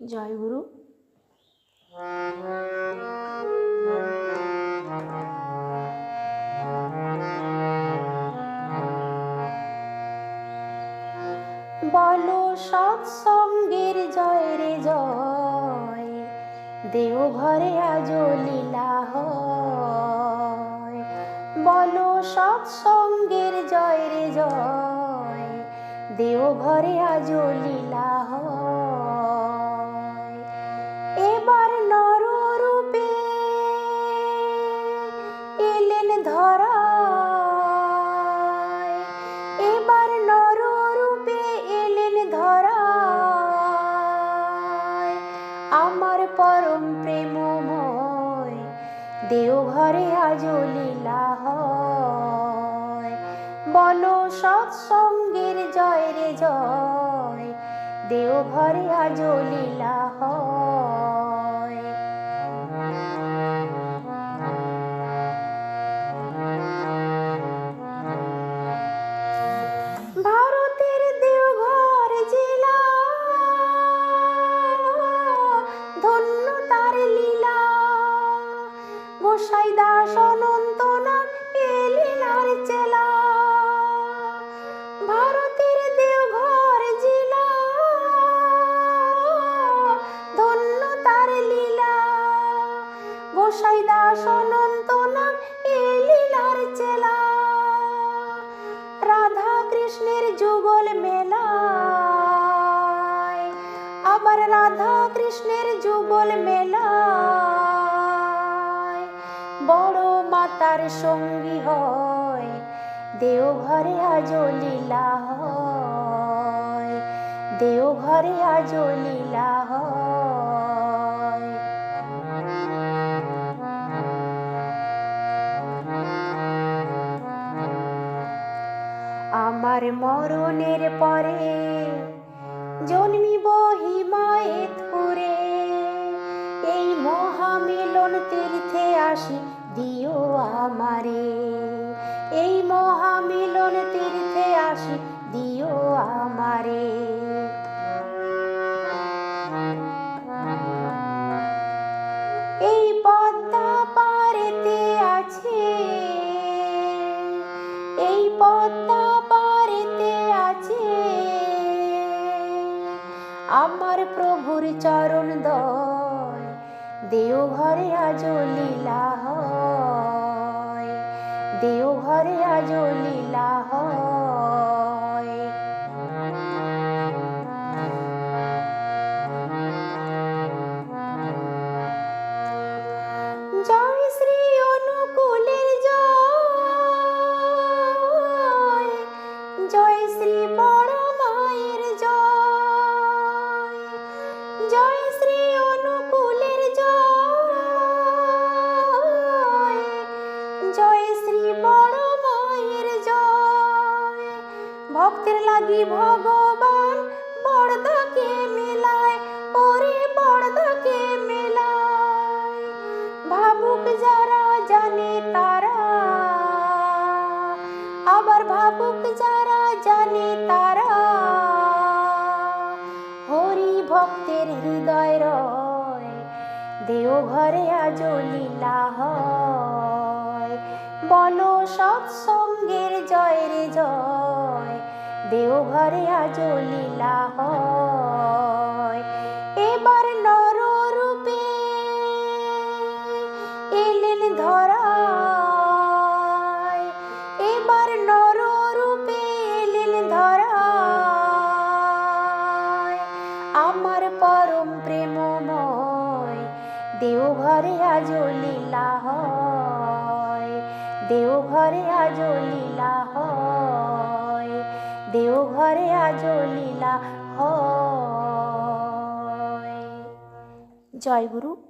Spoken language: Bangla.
জয় গুরু। বলো সৎসঙ্গের জয় রে জয়, দেও ঘরে আজ লীলা হয়। বলো সৎসঙ্গের জয় রে জয়, দেও ঘরে আজ লীলা হয়। দেওঘরে আজ লীলা হয়। বলো সৎসঙ্গের জয় রে জয় দেওঘরে আজ লীলা হয়। গোসাই দাস অনন্তনা এলেন আর চেলা। ভারতের দেওঘর জেলা। ধন্য তার লীলা। গোসাই দাস অনন্তনা এলেন আর চেলা। রাধা কৃষ্ণের যুগল মেলায়, আবার রাধা কৃষ্ণের যুগল মেলায়। মাতার সঙ্গী হয়, দেওঘরে আজ লীলা হয়, দেওঘরে আজ লীলা আমার মরণের পরে জন্মিব হিমায়ে থুরে এই মহামিলন তীর্থে আসি দিও আমারে। এই মহামিলন তীর্থে আসি, দিও আমারে। এই পদ্মা পারেতে আছে। এই পদ্মা পারেতে আছে। আমার প্রভুর চরণ দয় দেও ঘরে আজ লীলা হয়। দেও ঘরে আজ লীলা হয়। জয় ভক্তের লাগি ভগবান বড়দাকে মেলায়, ওরে বড়দাকে মেলায়। ভাবুক যারা জানে তারা, আবার ভাবুক যারা জানে তারা, হরি ভক্তের হৃদয় রয় দেও ঘরে আজ লীলা হয়। বলো সৎসঙ্গের জয় রে জয়। দেও ঘরে আজ লীলা হয়। এবার নর রূপে এলেন ধরায়। এবার নর রূপে এলেন ধরায়। আমার পরম প্রেমময়, দেওঘরে আজ লীলা হয়। দেওঘরে আজ লীলা দেওঘরে আজ লীলা হয়। জয় গুরু।